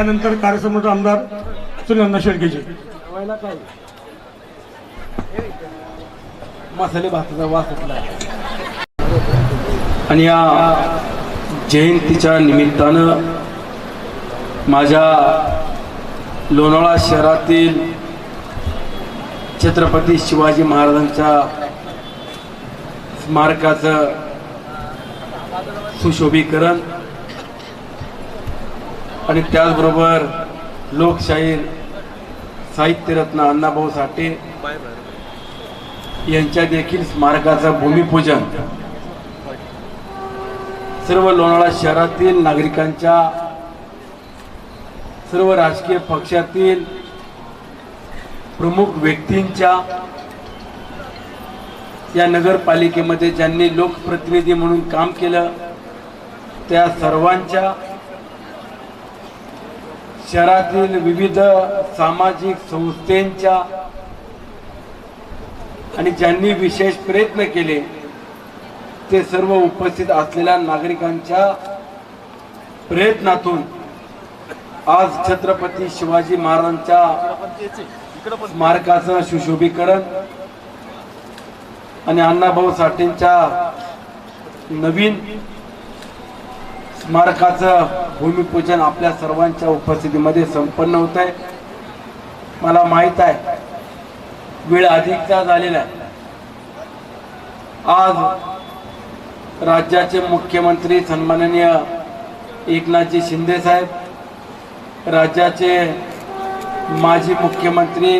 त्यानंतर कार्यसम्राट आमदार सुनंदा शेळकेजी मसाले भाताचा वास आणि या जयंतीच्या निमित्तानं माझ्या लोणावळा शहरातील छत्रपती शिवाजी महाराजांच्या स्मारकाचं सुशोभीकरण आणि त्याचबरोबर लोकशाहीर साहित्यरत्न अण्णाभाऊ साठे यांच्या देखील स्मारकाचं भूमिपूजन. सर्व लोणावळा शहरातील नागरिकांच्या सर्व राजकीय पक्षातील प्रमुख व्यक्तींच्या या नगरपालिकेमध्ये ज्यांनी लोकप्रतिनिधी म्हणून काम केलं त्या सर्वांच्या शहरातील विविध सामाजिक संस्थेंच्या आणि ज्यांनी विशेष प्रयत्न केले ते सर्व उपस्थित असलेल्या नागरिकांच्या प्रयत्नातून आज छत्रपती शिवाजी महाराजांच्या स्मारकाचं सुशोभीकरण आणि अण्णाभाऊ साठेंच्या नवीन स्मारकाचं भूमिपूजन आपल्या सर्वांच्या उपस्थितीमध्ये संपन्न होत आहे. मला माहीत आहे वेळ अधिकचा झालेला आहे? आज राज्याचे मुख्यमंत्री सन्माननीय एकनाथजी शिंदे साहेब राज्याचे माजी मुख्यमंत्री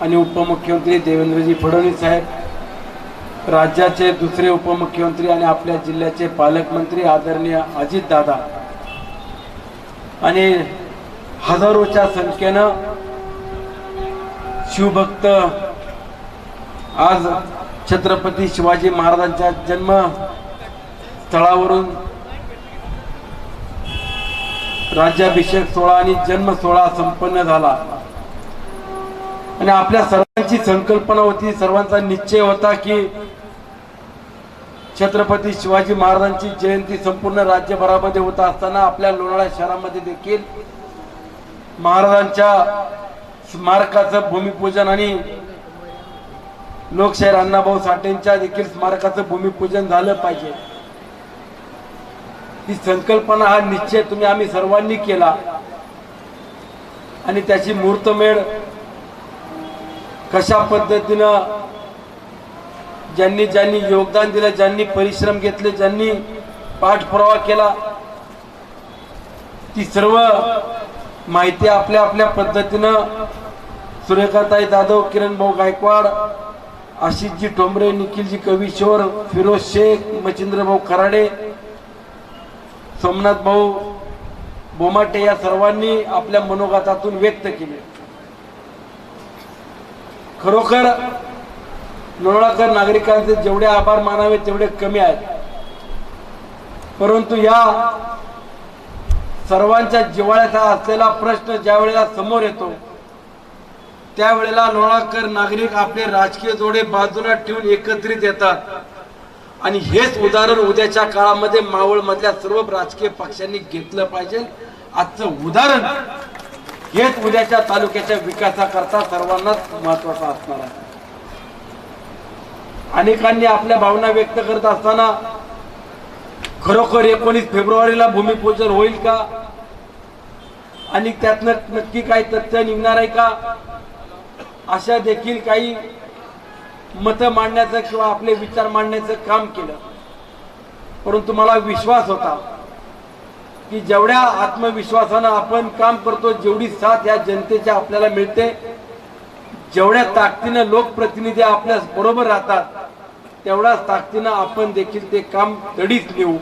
आणि उपमुख्यमंत्री देवेंद्रजी फडणवीस साहेब राज्याचे दुसरे उपमुख्यमंत्री आणि आपल्या जिल्ह्याचे पालकमंत्री आदरणीय अजितदादा. आणि हजारोच्या संख्येनं शिवभक्त आज छत्रपती शिवाजी महाराजांच्या जन्म स्थळावरून राज्याभिषेक सोहळा आणि जन्म सोहळा संपन्न झाला. आणि आपल्या सर्वांची संकल्पना होती सर्वांचा निश्चय होता की छत्रपती शिवाजी महाराजांची जयंती संपूर्ण राज्यभरामध्ये होत असताना आपल्या लोणाळा शहरामध्ये देखील महाराजांच्या स्मारकाचं भूमिपूजन आणि लोकशाहीर अण्णाभाऊ साठेंच्या देखील स्मारकाचं भूमिपूजन झालं पाहिजे. ही संकल्पना हा निश्चय तुम्ही आम्ही सर्वांनी केला. आणि त्याची मुहूर्तमेळ कशा पद्धतीनं ज्यांनी ज्यांनी योगदान दिलं ज्यांनी परिश्रम घेतले ज्यांनी पाठपुरावा केला ती सर्व माहिती आपल्या आपल्या पद्धतीनं सुरेखाताई जाधव किरण भाऊ गायकवाड आशिषजी टोंबरे निखिलजी कविश्वर फिरोज शेख मच्छिंद्र भाऊ खराडे सोमनाथ भाऊ बोमाटे या सर्वांनी आपल्या मनोगतातून व्यक्त केले. खरोखर लोणाकर नागरिकांचे जेवढे आभार मानावे तेवढे कमी आहेत. परंतु या सर्वांच्या जिव्हाळ्याचा असलेला प्रश्न ज्या वेळेला समोर येतो त्यावेळेला लोणाकर नागरिक आपले राजकीय जोडे बाजूला ठेवून एकत्रित येतात. आणि हेच उदाहरण उद्याच्या काळामध्ये मावळ मधल्या सर्व राजकीय पक्षांनी घेतलं पाहिजे. आजचं उदाहरण हेच उद्याच्या तालुक्याच्या विकासाकरता सर्वांनाच महत्वाचं असणार आहे. अनेकांनी आपल्या भावना व्यक्त करत असताना खरोखर एकोणीस फेब्रुवारीला भूमिपूजन होईल का? आणि त्यातनं नक्की काही तथ्य निघणार आहे का? अशा देखील काही मत मांडण्याचं किंवा आपले विचार मांडण्याचं काम केलं. परंतु मला विश्वास होता की जेवढ्या आत्मविश्वासानं आपण काम करतो जेवढी साथ या जनतेच्या आपल्याला मिळते जेवढ्या ताकदीनं लोकप्रतिनिधी आपल्या बरोबर राहतात तेवढ्याच ताकदीनं आपण देखील ते काम तडीच नेऊ.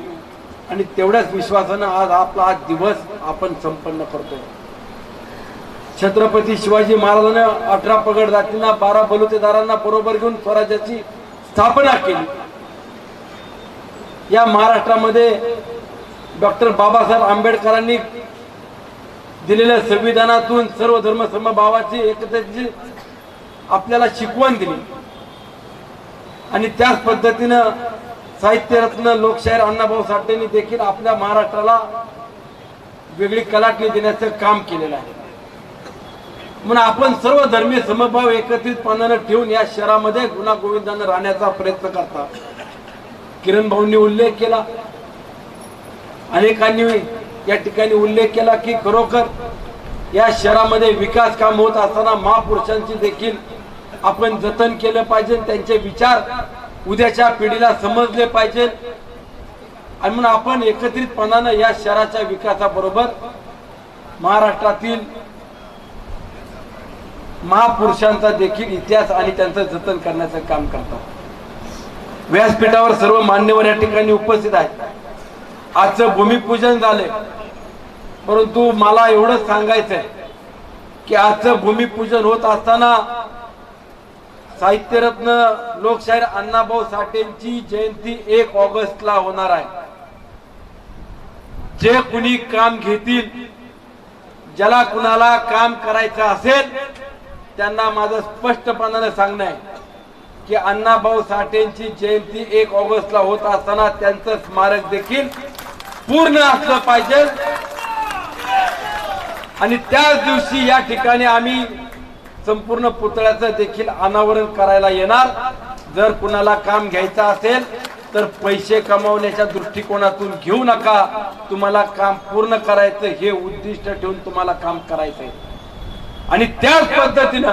आणि तेवढ्याच विश्वासानं आज आपला आज दिवस आपण संपन्न करतो. छत्रपती शिवाजी महाराजांना अठरा पगड जातींना बारा बलुतेदारांना बरोबर घेऊन स्वराज्याची स्थापना केली. या महाराष्ट्रामध्ये डॉक्टर बाबासाहेब आंबेडकरांनी दिलेल्या संविधानातून सर्व धर्म समभावाची एकतेची आपल्याला शिकवण दिली. आणि त्याच पद्धतीनं साहित्यरत्न लोकशाहीर अण्णाभाऊ साठेंनी देखील आपल्या महाराष्ट्राला वेगळी कलाटणी देण्याचं काम केलेलं आहे. म्हणून आपण सर्व धर्मीय समभाव एकत्रितपणानं ठेवून या शहरामध्ये गुन्हा गोविंदानं राहण्याचा प्रयत्न करता. किरण भाऊंनी उल्लेख केला. अनेकांनी या ठिकाणी उल्लेख केला की खरोखर या शहरामध्ये विकास काम होत असताना महापुरुषांची देखील आपण जतन केलं पाहिजे त्यांचे विचार उद्याच्या पिढीला समजले पाहिजे. आणि म्हणून आपण एकत्रितपणानं या शहराच्या विकासाबरोबर महाराष्ट्रातील महापुरुषांचा देखील इतिहास आणि त्यांचं जतन करण्याचं काम करतात. व्यासपीठावर सर्व मान्यवर या ठिकाणी उपस्थित आहेत. आजचं भूमिपूजन झालंय. परंतु मला एवढंच सांगायचंय की आजचं भूमिपूजन होत असताना साहित्यरत्न लोकशाहीर अण्णाभाऊ साठेंची जयंती एक ऑगस्टला होणार आहे. जे कुणी काम घेतील ज्याला कुणाला काम करायचं असेल त्यांना माझं स्पष्टपणाने सांगणं आहे की अण्णाभाऊ साठेंची जयंती एक ऑगस्टला होत असताना त्यांचं स्मारक देखील पूर्ण असलं पाहिजे. आणि त्याच दिवशी या ठिकाणी आम्ही संपूर्ण पुतळ्याचं देखील अनावरण करायला येणार. जर कुणाला काम घ्यायचं असेल तर पैसे कमावण्याच्या दृष्टिकोनातून घेऊ नका. तुम्हाला काम पूर्ण करायचं हे उद्दिष्ट ठेवून तुम्हाला काम करायचंय आणि त्याच पद्धतीनं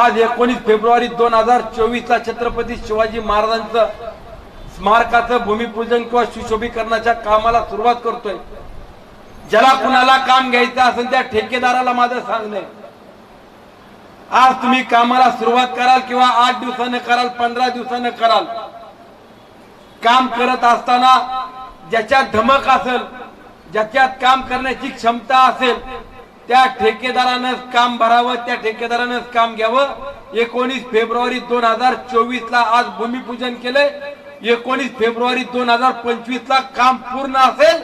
आज एकोणीस फेब्रुवारी दोन हजार चोवीस ला छत्रपती शिवाजी महाराजांचं स्मारकाचं भूमिपूजन किंवा सुशोभीकरणाच्या कामाला सुरुवात करतोय. ज्याला कुणाला काम घ्यायचं असेल त्या ठेकेदाराला माझं सांगणे आज तुम्ही कामाला सुरुवात कराल किंवा आठ दिवसानं कराल पंधरा दिवसानं कराल काम करत असताना ज्याच्यात धमक असेल ज्याच्यात काम करण्याची क्षमता असेल त्या ठेकेदारानंच काम भरावं त्या ठेकेदारानंच काम घ्यावं. एकोणीस फेब्रुवारी दोन हजार चोवीस ला आज भूमिपूजन केलंय. एकोणीस फेब्रुवारी दोन हजार पंचवीस ला काम पूर्ण असेल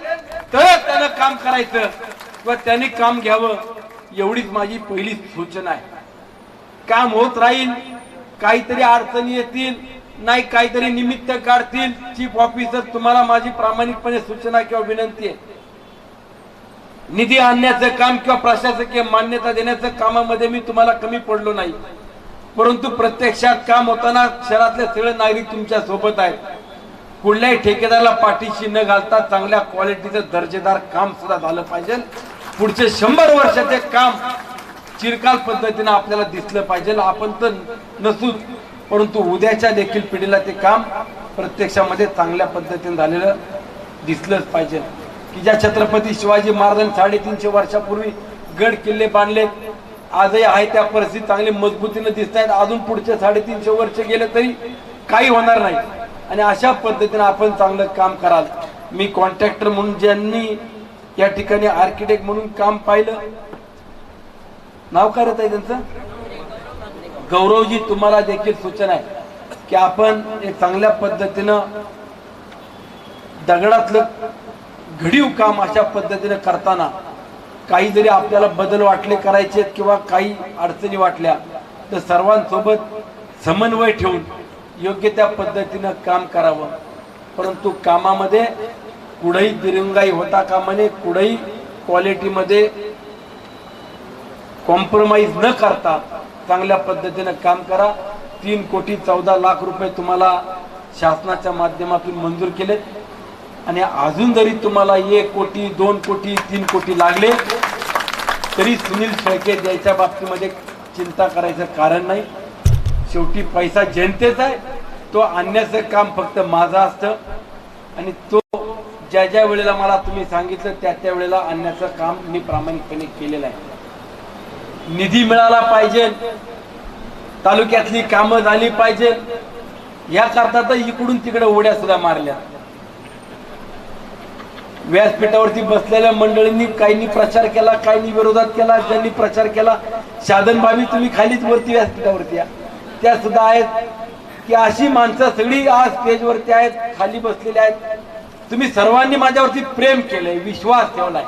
तर त्यानं काम करायचं. किंवा त्यांनी काम घ्यावं एवढीच माझी पहिली सूचना आहे. काम होत राहील काहीतरी अडचणी येतील नाही काहीतरी निमित्त काढतील चीफ ऑफिसर तुम्हाला माझी प्रामाणिकपणे सूचना किंवा विनंती आहे. निधी आणण्याचं काम किंवा प्रशासकीय मान्यता देण्याचं कामामध्ये मी तुम्हाला कमी पडलो नाही. परंतु प्रत्यक्षात काम होताना शहरातले सगळे नागरिक तुमच्यासोबत आहेत. कुठल्याही ठेकेदाराला पाठीशी न घालता चांगल्या क्वालिटीचं दर्जेदार काम सुद्धा झालं पाहिजे. पुढचे शंभर वर्षाचे काम चिरकाल पद्धतीनं आपल्याला दिसलं पाहिजे. आपण तर नसूच परंतु उद्याच्या देखील पिढीला ते काम प्रत्यक्षामध्ये चांगल्या पद्धतीने झालेलं दिसलंच पाहिजे. की ज्या छत्रपती शिवाजी महाराजांनी साडेतीनशे वर्षापूर्वी गड किल्ले बांधले. आजही आहे त्या परिस्थिती चांगली मजबूतीनं दिसत आहेत अजून पुढचे साडेतीनशे वर्ष गेले तरी काही होणार नाही. आणि अशा पद्धतीने आपण चांगलं काम कराल. मी कॉन्ट्रॅक्टर म्हणून ज्यांनी या ठिकाणी आर्किटेक्ट म्हणून काम पाहिलं नाव काय राहत आहे त्यांचं? गौरवजी तुम्हाला देखील सूचना आहे की आपण एक चांगल्या पद्धतीनं दगडातलं घडीव काम अशा पद्धतीनं करताना काही जरी आपल्याला बदल वाटले करायचे किंवा काही अडचणी वाटल्या तर सर्वांसोबत समन्वय ठेवून योग्य त्या पद्धतीनं काम करावं. परंतु कामामध्ये कुठंही दिरंगाई होता कामाने कुठंही क्वालिटीमध्ये कॉम्प्रोमाइज न करता चांगल्या पद्धतीनं काम करा. तीन कोटी चौदा लाख रुपये तुम्हाला शासनाच्या माध्यमातून मंजूर केले आणि अजून जरी तुम्हाला एक कोटी दोन कोटी तीन कोटी लागले तरी सुनील शेळके द्यायच्या बाबतीमध्ये चिंता करायचं कारण नाही. शेवटी पैसा जनतेचा आहे. तो आणण्याचं काम फक्त माझं असतं. आणि तो ज्या ज्या वेळेला मला तुम्ही सांगितलं त्या त्या वेळेला आणण्याचं काम मी प्रामाणिकपणे केलेलं आहे. निधी मिळाला पाहिजे तालुक्यातली कामं झाली पाहिजे याकरता तर इकडून तिकडे उड्या सुद्धा मारल्या. व्यासपीठावरती बसलेल्या मंडळींनी काहींनी प्रचार केला काहींनी विरोधात केला ज्यांनी प्रचार केला साधन भावी तुम्ही खालीच वरती व्यासपीठावरती या. त्या सुद्धा आहेत की अशी माणसं सगळी आज स्टेजवरती आहेत खाली बसलेली आहेत. तुम्ही सर्वांनी माझ्यावरती प्रेम केलंय विश्वास ठेवलाय.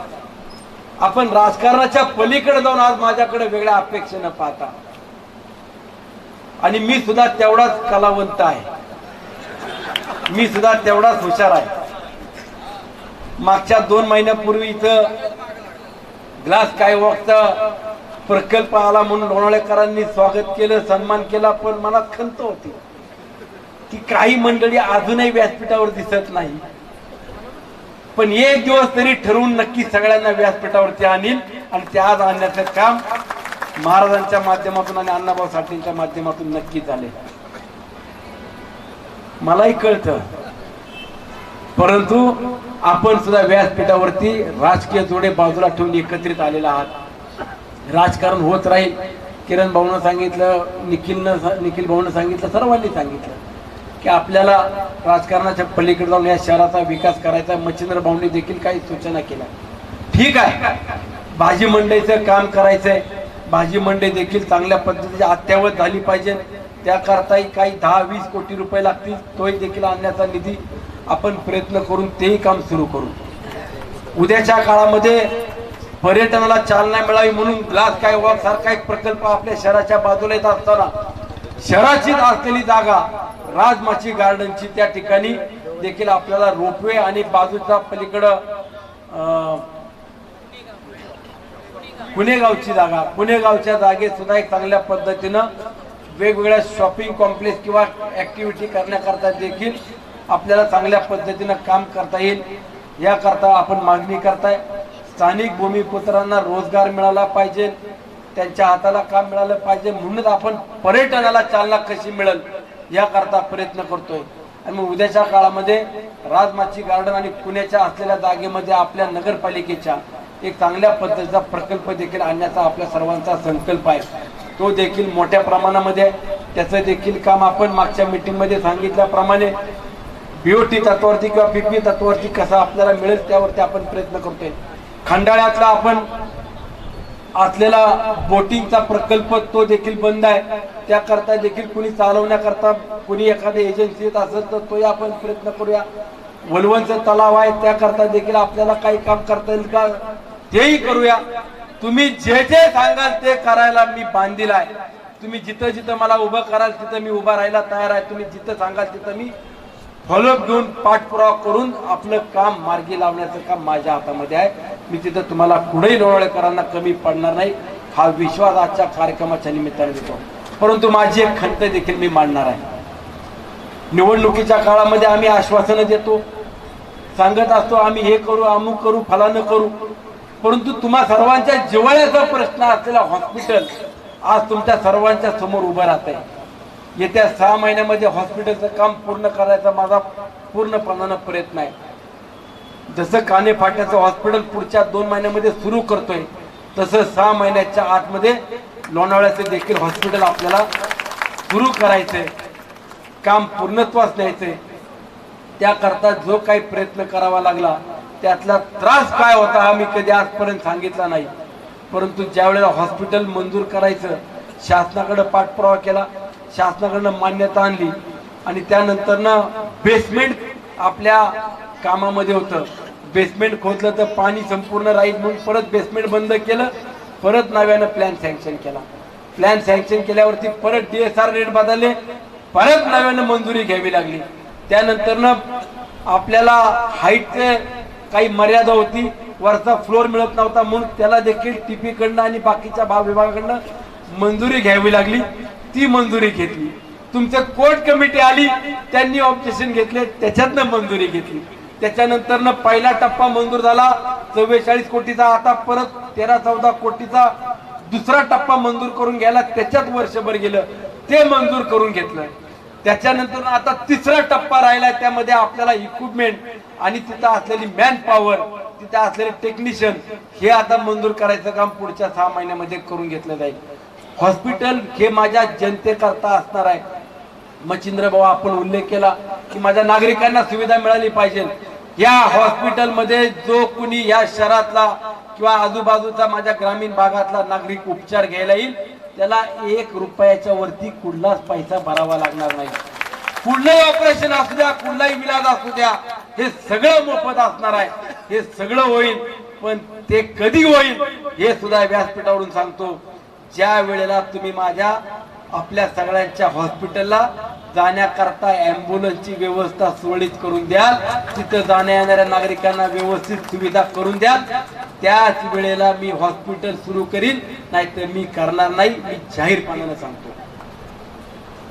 आपण राजकारणाच्या पलीकडे जाऊन आज माझ्याकडे वेगळ्या अपेक्षेनं पाहता. आणि मी सुद्धा तेवढाच कलावंत आहे. मी सुद्धा तेवढाच हुशार आहे. मागच्या दोन महिन्यापूर्वी इथं ग्लास काय वॉकचा प्रकल्प आला म्हणून लोणावळेकरांनी स्वागत केलं सन्मान केला पण मला खंत होती की काही मंडळी अजूनही व्यासपीठावर दिसत नाही. पण एक दिवस तरी ठरवून नक्की सगळ्यांना व्यासपीठावरती आणील आणि ते आज आणण्याचं काम महाराजांच्या माध्यमातून आणि अण्णाभाऊ साठेंच्या माध्यमातून नक्की झाले. मलाही कळतं. परंतु आपण सुद्धा व्यासपीठावरती राजकीय जोडे बाजूला ठेवून एकत्रित आलेला आहात. राजकारण होत राहील. किरण भाऊनं सांगितलं निखिलनं निखिल भाऊनं सांगितलं सर्वांनी सांगितलं. की आपल्याला राजकारणाच्या पलीकडे जाऊन या शहराचा विकास करायचा मच्छिंद्र भाऊंनी देखील काही सूचना केल्या. ठीक आहे. भाजी मंडईचं काम करायचंय. भाजी मंडई देखील चांगल्या पद्धतीची अत्यावत झाली पाहिजे. त्याकरताही काही दहा वीस कोटी रुपये लागतील. तोही देखील आणण्याचा निधी आपण प्रयत्न करून तेही काम सुरू करू. उद्याच्या काळामध्ये पर्यटनाला चालना मिळावी म्हणून ग्लास काय सारखा एक प्रकल्प आपल्या शहराच्या बाजूला येत असताना शहराचीच असलेली जागा राजमाची गार्डनची त्या ठिकाणी देखील आपल्याला रोपवे आणि बाजूच्या पलीकडं पुणेगावची जागा. पुणेगावच्या जागेत सुद्धा एक चांगल्या पद्धतीनं वेगवेगळ्या शॉपिंग कॉम्प्लेक्स किंवा ऍक्टिव्हिटी करण्याकरता देखील आपल्याला चांगल्या पद्धतीनं काम करता येईल. याकरता आपण मागणी करताय. स्थानिक भूमिपुत्रांना रोजगार मिळाला पाहिजे. त्यांच्या हाताला काम मिळालं पाहिजे. म्हणूनच आपण पर्यटनाला चालना कशी मिळेल? याकरता प्रयत्न करतोय आणि मग उद्याच्या काळामध्ये राजमाची गार्डन आणि पुण्याच्या असलेल्या जागेमध्ये आपल्या नगरपालिकेच्या एक चांगल्या पद्धतीचा प्रकल्प देखील आणण्याचा आपल्या सर्वांचा संकल्प आहे. तो देखील मोठ्या प्रमाणामध्ये आहे. त्याचं देखील काम आपण मागच्या मीटिंगमध्ये सांगितल्याप्रमाणे बीओटी तत्वावरती किंवा पीपी तत्वावरती कसा आपल्याला मिळेल त्यावरती आपण प्रयत्न करतोय. खंडाळ्यातला आपण असलेला बोटिंगचा प्रकल्प तो देखील बंद आहे. त्याकरता देखील कुणी चालवण्याकरता कुणी एखाद्या एजन्सीत असेल तर तोही आपण प्रयत्न करूया. वलवंच तलाव आहे त्याकरता देखील आपल्याला काही काम करता येईल का? तेही करूया. तुम्ही जे जे सांगाल ते करायला मी बांधील आहे. तुम्ही जिथं जिथं मला उभं कराल तिथं मी उभा राहायला तयार आहे. तुम्ही जिथं सांगाल तिथं मी फॉलोअप घेऊन पाठपुरावा करून आपलं काम मार्गी लावण्याचं काम माझ्या हातामध्ये आहे. मी तिथं तुम्हाला कुठेही लोणावळेकरांना कमी पडणार नाही. हा विश्वास आजच्या कार्यक्रमाच्या निमित्ताने देतो. परंतु माझी एक खंत देखील मी मांडणार आहे. निवडणुकीच्या काळामध्ये आम्ही आश्वासनं देतो. सांगत असतो आम्ही हे करू अमुक करू फलानं करू. परंतु तुम्हा सर्वांच्या जिवाळ्याचा प्रश्न असलेला हॉस्पिटल आज तुमच्या सर्वांच्या समोर उभं राहत आहे येत्या सहा महिन्यामध्ये हॉस्पिटलचं काम पूर्ण करायचा माझा पूर्णपणानं प्रयत्न आहे. जसं काने फाट्याचं हॉस्पिटल पुढच्या दोन महिन्यामध्ये सुरू करतोय तसं सहा महिन्याच्या आतमध्ये लोणावळ्याचं देखील हॉस्पिटल आपल्याला सुरू करायचंय. काम पूर्णत्वास न्यायचंय. त्याकरता जो काही प्रयत्न करावा लागला त्यातला त्रास काय होता हा मी कधी आजपर्यंत सांगितला नाही. परंतु ज्यावेळेला हॉस्पिटल मंजूर करायचं शासनाकडे पाठपुरावा केला शासनाकडनं मान्यता आणली आणि त्यानंतरनं बेसमेंट आपल्या कामामध्ये होतं. बेसमेंट खोदलं तर पाणी संपूर्ण राहील म्हणून परत बेसमेंट बंद केलं परत नव्यानं प्लॅन सँक्शन केला. प्लॅन सँक्शन केल्यावरती परत डी एस आर रेट बदलले परत नव्यानं मंजुरी घ्यावी लागली. त्यानंतरनं आपल्याला हाईटचे काही मर्यादा होती वरचा फ्लोर मिळत नव्हता म्हणून त्याला देखील टीपीकडनं आणि बाकीच्या भाग विभागाकडनं मंजुरी घ्यावी लागली. ती मंजुरी घेतली. तुमचं कोर्ट कमिटी आली त्यांनी ऑब्जेक्शन घेतले त्याच्यातनं मंजुरी घेतली. त्याच्यानंतर पहिला टप्पा मंजूर झाला चव्वेचाळीस कोटीचा आता परत तेरा चौदा कोटीचा दुसरा टप्पा मंजूर करून घ्यायला त्याच्यात वर्षभर गेलं. ते मंजूर करून घेतलं. त्याच्यानंतर आता तिसरा टप्पा राहिला त्यामध्ये आपल्याला इक्विपमेंट आणि तिथं असलेली मॅन पॉवर तिथं असलेले टेक्निशियन हे आता मंजूर करायचं काम पुढच्या सहा महिन्यामध्ये करून घेतलं जाईल. हॉस्पिटल हे माझ्या जनतेकरता असणार आहे. मच्छिंद्र भाऊ आपण उल्लेख केला की माझ्या नागरिकांना सुविधा मिळाली पाहिजे. या हॉस्पिटलमध्ये जो कुणी या शहरातला किंवा आजूबाजूचा माझ्या ग्रामीण भागातला नागरिक उपचार घ्यायला येईल त्याला एक रुपयाच्या वरती कुठलाच पैसा भरावा लागणार नाही. कुठलंही ऑपरेशन असू द्या कुठलाही विलाज असू द्या हे सगळं मोफत असणार आहे. हे सगळं होईल पण ते कधी होईल हे सुद्धा व्यासपीठावरून सांगतो. ज्या वेळेला तुम्ही माझ्या आपल्या सगळ्यांच्या हॉस्पिटलला जाण्याकरता ॲम्ब्युलन्सची व्यवस्था सुरळीत करून द्याल तिथं जाण्या येणाऱ्या नागरिकांना व्यवस्थित सुविधा करून द्याल त्याच वेळेला मी हॉस्पिटल सुरू करीन नाहीतर मी करणार नाही मी जाहीरपणाने सांगतो.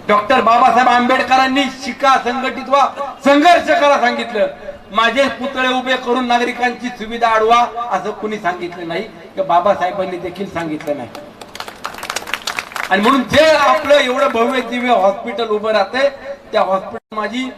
डॉक्टर बाबासाहेब आंबेडकरांनी शिका संघटित व्हा संघर्ष करा सांगितलं. माझे पुतळे उभे करून नागरिकांची सुविधा अडवा असं कुणी सांगितलं नाही की बाबासाहेबांनी देखील सांगितलं नाही. आणि म्हणून जे आपलं एवढं भव्य दिव्य हॉस्पिटल उभं राहते त्या हॉस्पिटल माझी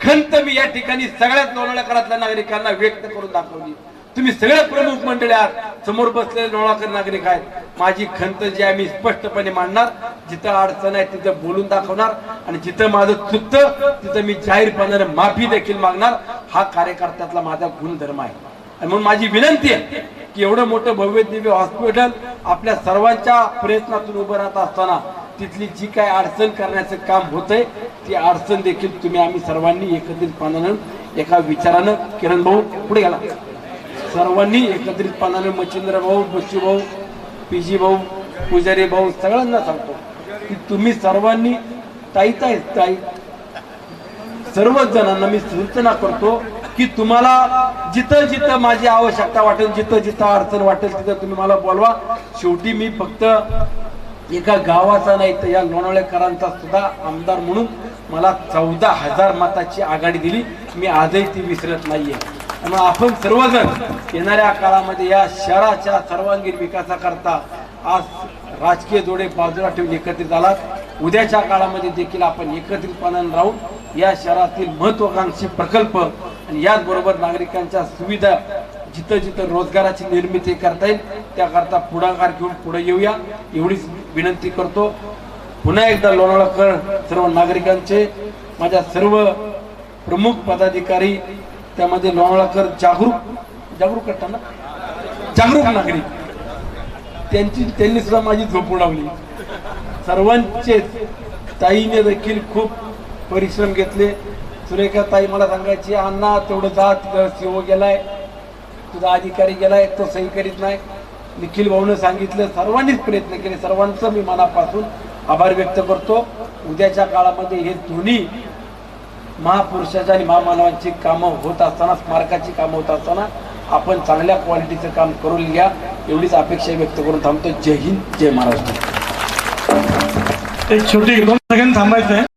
खंत मी या ठिकाणी सगळ्यात लोणाळ्याकरातल्या नागरिकांना व्यक्त करून दाखवली. तुम्ही सगळे प्रमुख मंडळी आहात समोर बसलेले नोळाकर नागरिक आहेत. माझी खंत जी आहे मी स्पष्टपणे मांडणार जिथं अडचण आहे तिथं बोलून दाखवणार आणि जिथं माझं चुकतं तिथं मी जाहीरपणाने माफी देखील मागणार. हा कार्यकर्त्यातला माझा गुणधर्म आहे. आणि म्हणून माझी विनंती आहे की एवढं मोठं भव्य दिव्य हॉस्पिटल आपल्या सर्वांच्या प्रयत्नातून उभं राहत असताना तिथली जी काय अडचण करण्याचं काम होतंय ती अडचण देखील तुम्ही आम्ही सर्वांनी एकत्रितपणानं एका विचारानं किरण भाऊ पुढे गेला. सर्वांनी एकत्रितपणाने मच्छिंद्र भाऊ बच्चू भाऊ पीजी भाऊ पुजारी भाऊ सगळ्यांना सांगतो की तुम्ही सर्वांनी ताई ताई ताई सर्वच जणांना मी सूचना करतो की तुम्हाला जिथं जिथं माझी आवश्यकता वाटेल जिथं जिथं अडचण वाटेल तिथं तुम्ही मला बोलवा. शेवटी मी फक्त एका गावाचा नाही तर या लोणावळेकरांचा सुद्धा आमदार म्हणून मला चौदा हजार मताची आघाडी दिली. मी आजही ती विसरत नाहीये. आणि आपण सर्वजण येणाऱ्या काळामध्ये या शहराच्या सर्वांगीण विकासाकरता आज राजकीय जोडे बाजूला ठेवून एकत्रित आलात उद्याच्या काळामध्ये देखील आपण एकत्रितपणाने राहून या शहरातील महत्वाकांक्षी प्रकल्प आणि याचबरोबर नागरिकांच्या सुविधा जिथं जिथं रोजगाराची निर्मिती करता येईल त्याकरता पुढाकार घेऊन पुढे येऊया. एवढीच विनंती करतो. पुन्हा एकदा लोणावळाकर सर्व नागरिकांचे माझ्या सर्व प्रमुख पदाधिकारी त्यामध्ये लोणावळाकर जागरूक जागरूक करताना जागरूक नागरिक. त्यांची त्यांनी सुद्धा माझी झोप उडावली. सर्वांचे ताईने देखील खूप परिश्रम घेतले. सुरेखा ताई मला सांगायची अण्णा तेवढं जा तिथं सीओ गेलाय. तुझा अधिकारी गेलाय तो सही करीत नाही. निखिल भाऊनं सांगितलं सर्वांनीच प्रयत्न केले. सर्वांचं मी मनापासून आभार व्यक्त करतो. उद्याच्या काळामध्ये हे दोन्ही महापुरुषाच्या आणि महामानवांची कामं होत असताना स्मारकाची कामं होत असताना आपण चांगल्या क्वालिटीचं काम करून घ्या. एवढीच अपेक्षा व्यक्त करून थांबतो. जय हिंद जय महाराष्ट्र. एक छोटी दोन सेकंड थांबायचं आहे